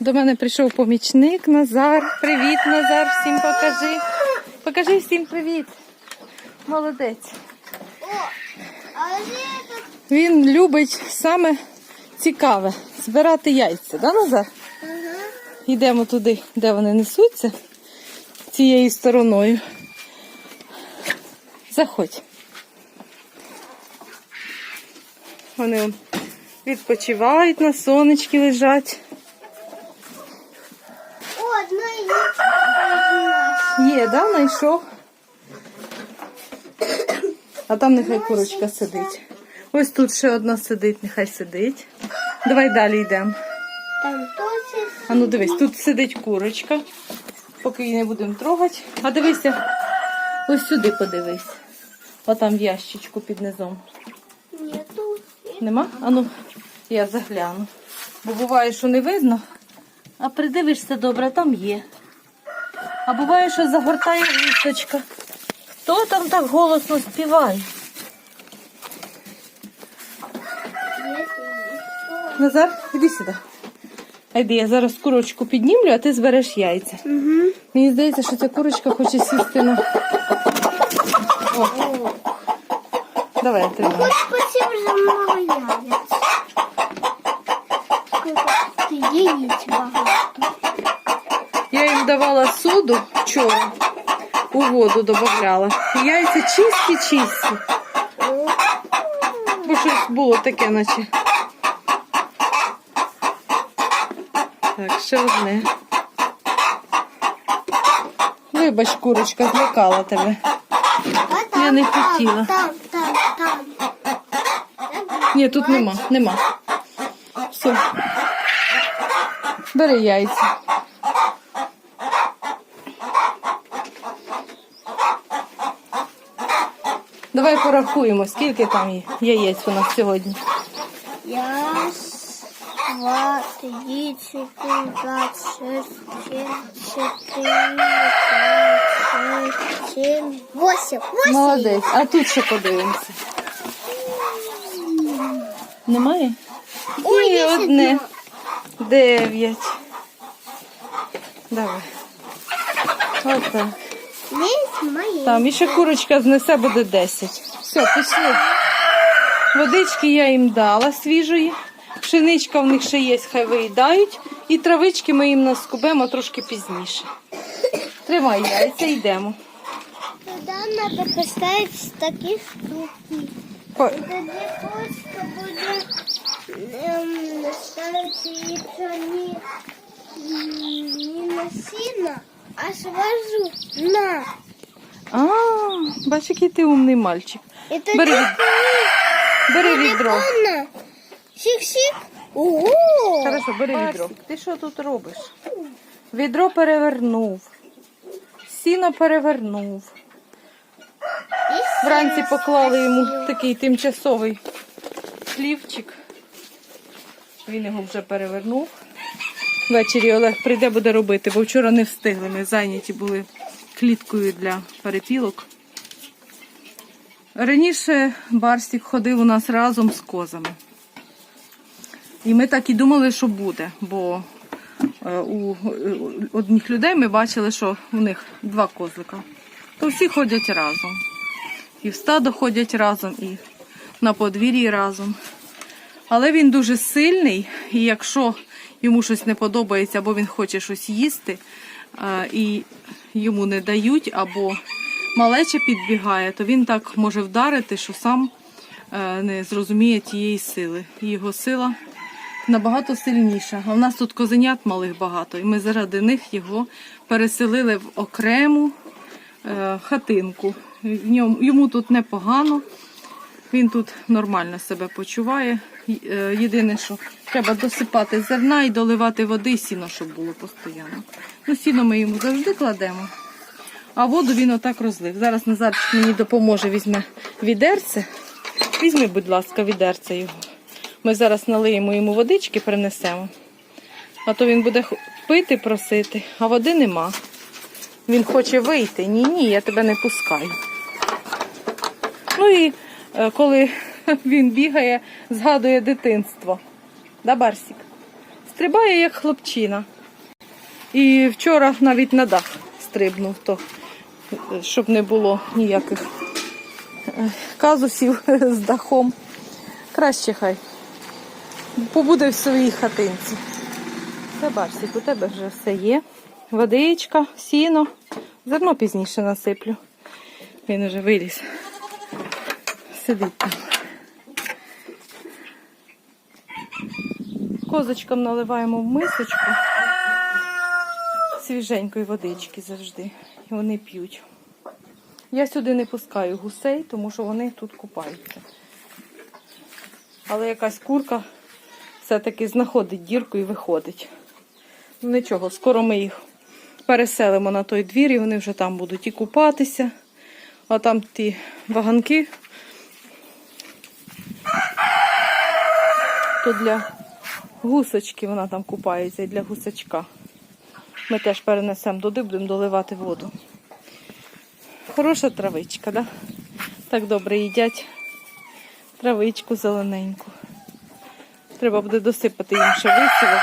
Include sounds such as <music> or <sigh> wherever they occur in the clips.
До мене прийшов помічник Назар. Привіт, Назар, всім покажи. Покажи всім привіт. Молодець. Він любить саме цікаве збирати яйця, да, Назар? Йдемо туди, де вони несуться, цією стороною. Заходь. Вони відпочивають на сонечки лежать. О, одна яичко Є, да, знайшов. А там нехай курочка сидить. Ось тут ще одна сидить, нехай сидить. Давай далі йдемо. Там. А ну дивись, тут сидить курочка. Поки її не будемо трогати. А дивися, ось сюди подивись. Отам в ящичку під низом. Нету. Нема? А ну, я загляну. Бо буває, що не видно, а придивишся добре, там є. А буває, що загортає вісточка. Хто там так голосно співає? Назар, іди сюди. А йди, я зараз курочку піднімлю, а ти збереш яйця. Угу. Мені здається, що ця курочка хоче сісти на. О, давай тримаю. Хоть спасибо за много. Сколько ты багато. Давала соду вчора, у воду додавала. Яйця чисті, чисті. Бо щось було таке, наче. Так, ще одне. Вибач, курочка, злякала тебе. Я не хотіла. Ні, тут нема, нема. Все. Бери яйця. Давай порахуємо, скільки там яєць у нас сьогодні. Раз, два, три, четыре, пять, шесть, семь, четыре, пять, семь, восемь. Восемь. Молодець. А тут ще подивимося. Немає? Ой, І є одне. Дев'ять. Давай. Отак. Там і ще курочка знесе буде 10. Все, пішли. Водички я їм дала свіжої. Пшеничка в них ще є, хай виїдають. І травички ми їм наскубемо трошки пізніше. Тримай яйця, йдемо. Надо поставить такие штуки. По- И тогда просто будет эм, ставить яйцо не, не на сено, а сразу на. А, бач, який ти умний мальчик. Тогда Бери, від- бери відро. Сик-сик. Ого! Хорошо, бери відро. Ти що тут робиш? Відро перевернув. Сіно перевернув. Вранці поклали йому такий тимчасовий хлівчик. Він його вже перевернув. Ввечері Олег прийде, буде робити, бо вчора не встигли. Ми зайняті були кліткою для перепілок. Раніше Барсік ходив у нас разом з козами. І ми так і думали, що буде, бо е, у одних людей ми бачили, що у них два козлика. То всі ходять разом. І в стадо ходять разом, і на подвір'ї разом. Але він дуже сильний, і якщо йому щось не подобається, або він хоче щось їсти, і йому не дають, або малеча підбігає, то він так може вдарити, що сам е, не зрозуміє тієї сили. Його сила набагато сильніша. А в нас тут козенят малих багато, і ми заради них його переселили в окрему е, хатинку. Йому тут непогано, він тут нормально себе почуває. Е, Єдине, що треба досипати зерна і доливати води, і сіно, щоб було постійно. Ну, сіно ми йому завжди кладемо. А воду він отак розлив. Зараз Назарчик мені допоможе, візьме відерце. Візьми, будь ласка, відерце його. Ми зараз налиємо йому водички, принесемо. А то він буде пити, просити, а води нема. Він хоче вийти. Ні, ні, я тебе не пускаю. Ну і коли <laughs> він бігає, згадує дитинство. Да, Барсік? Стрибає як хлопчина. І вчора навіть на дах стрибнув, то, е, щоб не було ніяких е, казусів <laughs> з дахом. Краще хай. Побуде в своїй хатинці. Це бачите, у тебе вже все є. Водичка, сіно. Зерно пізніше насиплю. Він вже виліз. Сидить там. Козочкам наливаємо в мисочку свіженької водички завжди. І вони п'ють. Я сюди не пускаю гусей, тому що вони тут купаються. Але якась курка все-таки знаходить дірку і виходить. Ну нічого, скоро ми їх переселимо на той двір, і вони вже там будуть і купатися. А там ті ваганки. То для гусочки вона там купається і для гусачка. Ми теж перенесемо туди, будемо доливати воду. Хороша травичка, да? Так добре їдять травичку зелененьку. Треба буде досипати їм ще висівок.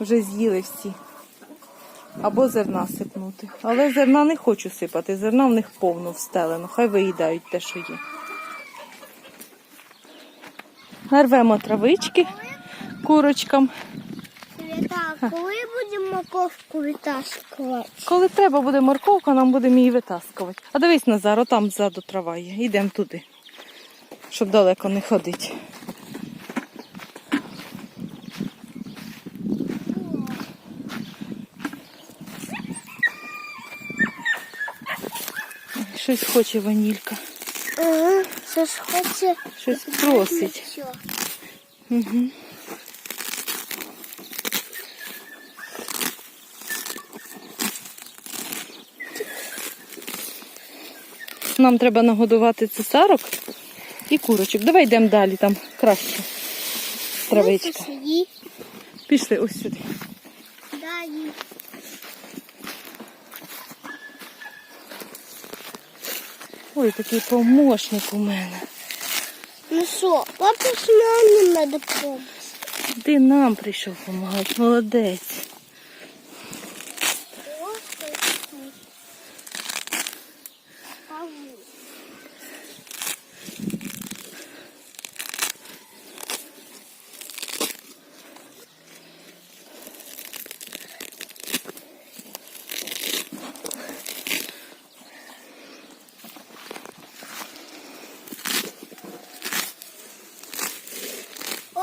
Вже з'їли всі. Або зерна сипнути. Але зерна не хочу сипати, зерна в них повно встелено. Хай виїдають те, що є. Нарвемо травички курочкам. Свята, коли будемо морковку витаскувати? Коли треба буде морковка, нам будемо її витаскувати. А дивись, Назар, там ззаду трава є. Йдемо туди, щоб далеко не ходити. Щось хоче ванілька. Ага, це ж хоче. Щось просить. Угу. Нам треба нагодувати цесарок і курочок. Давай йдемо далі, там краще. Травичка. Пішли ось сюди. Дай. Ой, такий помощник у мене. Ну що, папа з мамі треба помочь. Ти нам прийшов допомагати, молодець.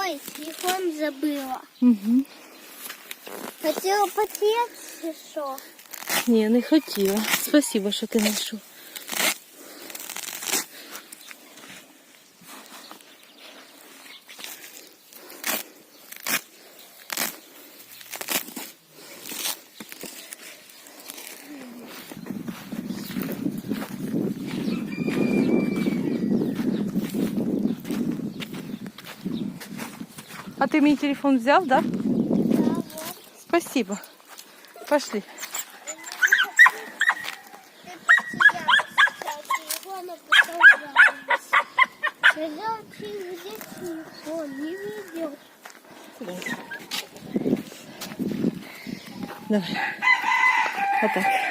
Ой, телефон забыла. Угу. Хотела чи що? Ні, не хотіла. Спасибо, що ти знайшов. Ты мне телефон взял, да? Да. Спасибо. Пошли. Давай. Вот так.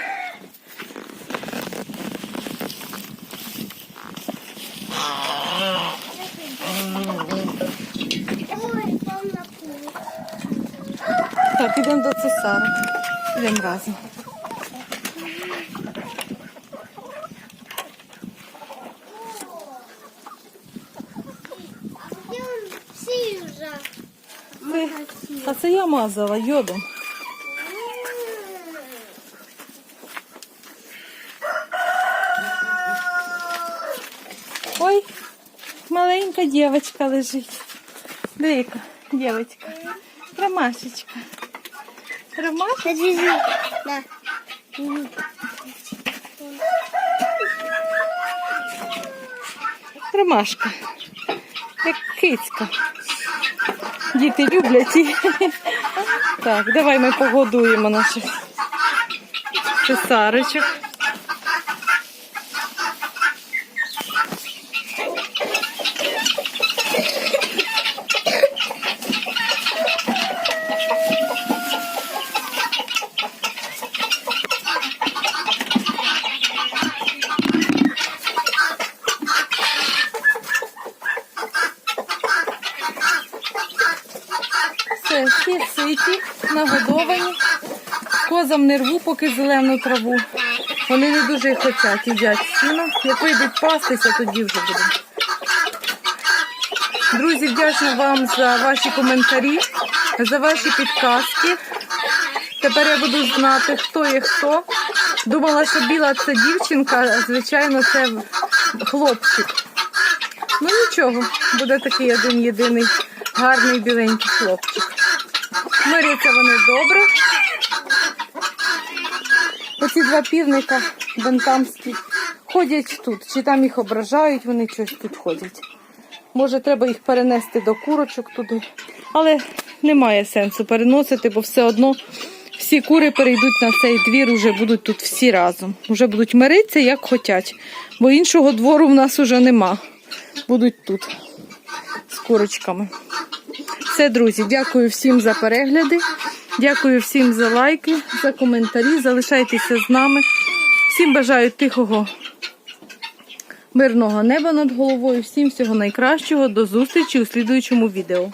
Так, ідемо до цесара. Ідемо разом. Ти- А це я мазала йодом. Ой, маленька дівчинка лежить. Дивіться, дівчинка. Ромашечка. Подвези. Да. Ромашка. Як кицька. Діти люблять її. Так, давай ми погодуємо наших цесарочок. Все, всі ситі, нагодовані. Козам не рву, поки зелену траву. Вони не дуже хочуть, їдять сіно. Як вийдуть пастися, тоді вже будемо. Друзі, вдячна вам за ваші коментарі, за ваші підказки. Тепер я буду знати, хто є хто. Думала, що біла це дівчинка, а звичайно, це хлопчик. Ну нічого, буде такий один єдиний гарний біленький хлопчик. Миряться вони добре. Оці два півника бентамські ходять тут. Чи там їх ображають, вони щось тут ходять. Може, треба їх перенести до курочок туди. Але немає сенсу переносити, бо все одно всі кури перейдуть на цей двір, уже будуть тут всі разом. Уже будуть миритися, як хочуть. Бо іншого двору в нас уже нема. Будуть тут з курочками. Все, друзі, дякую всім за перегляди. Дякую всім за лайки, за коментарі. Залишайтеся з нами. Всім бажаю тихого, мирного неба над головою. Всім всього найкращого. До зустрічі у слідуючому відео.